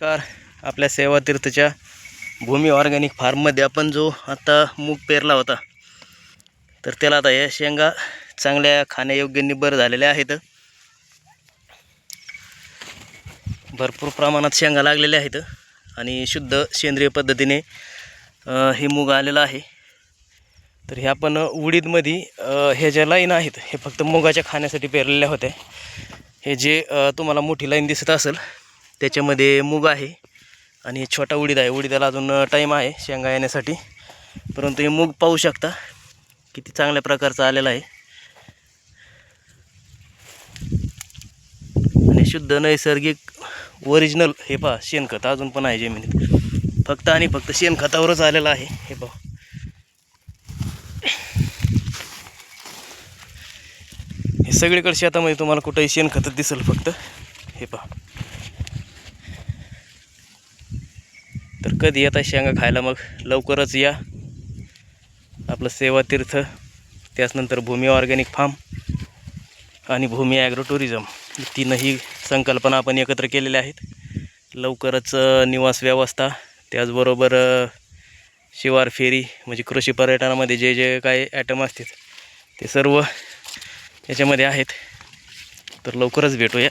Car आपल्या सेवातीर्थच्या भूमी organic फार्ममध्ये आपण जो आता मूग पेरला होता तर त्याला आता या शेंगा चांगल्या खाण्यायोग्य निबर झालेल्या आहेत. भरपूर प्रमाणात शेंगा लागलेल्या आहेत आणि शुद्ध सेंद्रिय पद्धतीने हे मूग आलेलं आहे. तर हे आपण उडीदमध्ये हे ज्या लाईन आहेत हे फक्त मुगाच्या खाण्यासाठी पेरलेल्या होत्या. हे जे तुम्हाला मोठी लाईन दिसत असेल त्याच्यामध्ये मूग आहे आणि छोटा उडीद आहे. उडीदाला अजून टाईम आहे शेंगा येण्यासाठी. परंतु हे मूग पाहू शकता किती चांगल्या प्रकारचं आलेलं आहे. आणि शुद्ध नैसर्गिक ओरिजिनल हे पहा शेणखत. अजून पण आहे जमिनीत. फक्त आणि फक्त शेणखतावरच आलेलं आहे. हे पहा. हे सगळीकडे शेतामध्ये तुम्हाला कुठंही शेणखतच दिसेल फक्त. हे पहा. तर कधी येता शेंगा खायला? मग लवकरच या. आपलं सेवा तीर्थ त्याचनंतर भूमी ऑर्गॅनिक फार्म आणि भूमी ॲग्रो टुरिझम तीनही संकल्पना आपण एकत्र केलेल्या आहेत. लवकरच निवास व्यवस्था. त्याचबरोबर शिवार फेरी म्हणजे कृषी पर्यटनामध्ये जे जे काही ॲटम असतात ते सर्व याच्यामध्ये आहेत. तर लवकरच भेटूया.